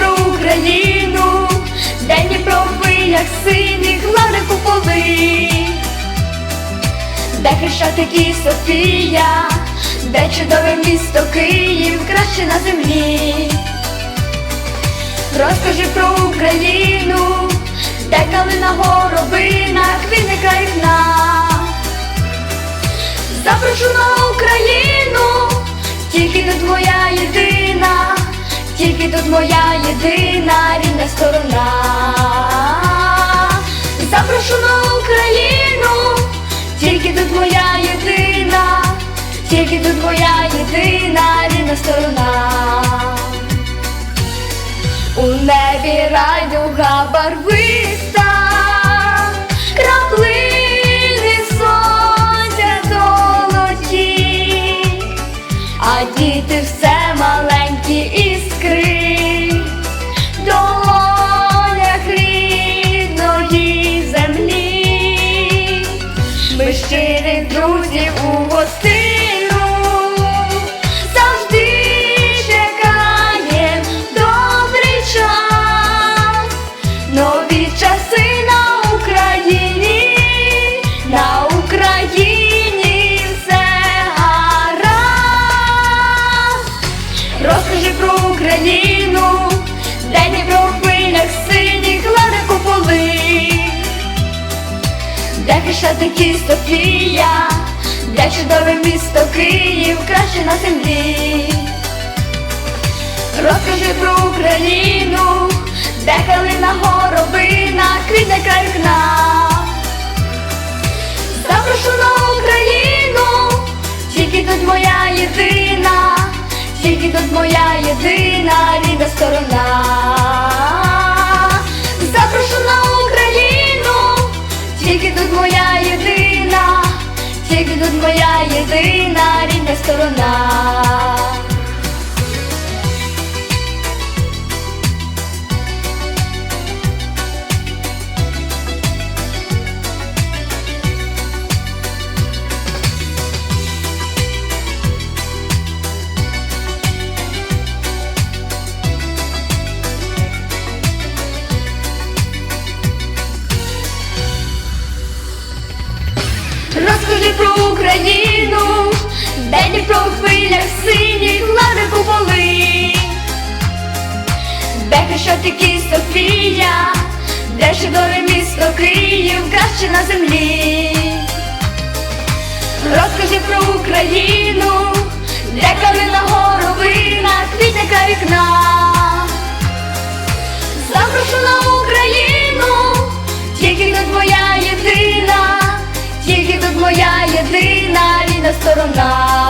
про Україну, де Дніпро в хвилях синіх, лаври куполи, де Хрещатик і Софія, де чудове місто Київ, краще на землі. Розкажи про Україну, де калина горобина, квітне крайна. Запрошу на Україну, тільки моя єдина, тільки тут моя єдина рідна сторона. Запрошу на Україну, тільки тут моя єдина, тільки тут моя єдина рідна сторона. Розкажи про Україну, де Дніпро в хвилях синіх лари куполи, де Хрещатик і Софія, де чудове місто Київ, краще на землі. Розкажи про Україну, де калина горобина, квітне край вікна. Запрошу на Україну, тільки тут моя єдина, тільки тут моя єдина рідна сторона. Україну, де Дніпро в хвилях синіх лави куполи, де Хрещатик і Софія, де чудове місто Київ, краще на землі. Розкажи про Україну, де калина горовина, квітне край вікна. Запрошу на сторона.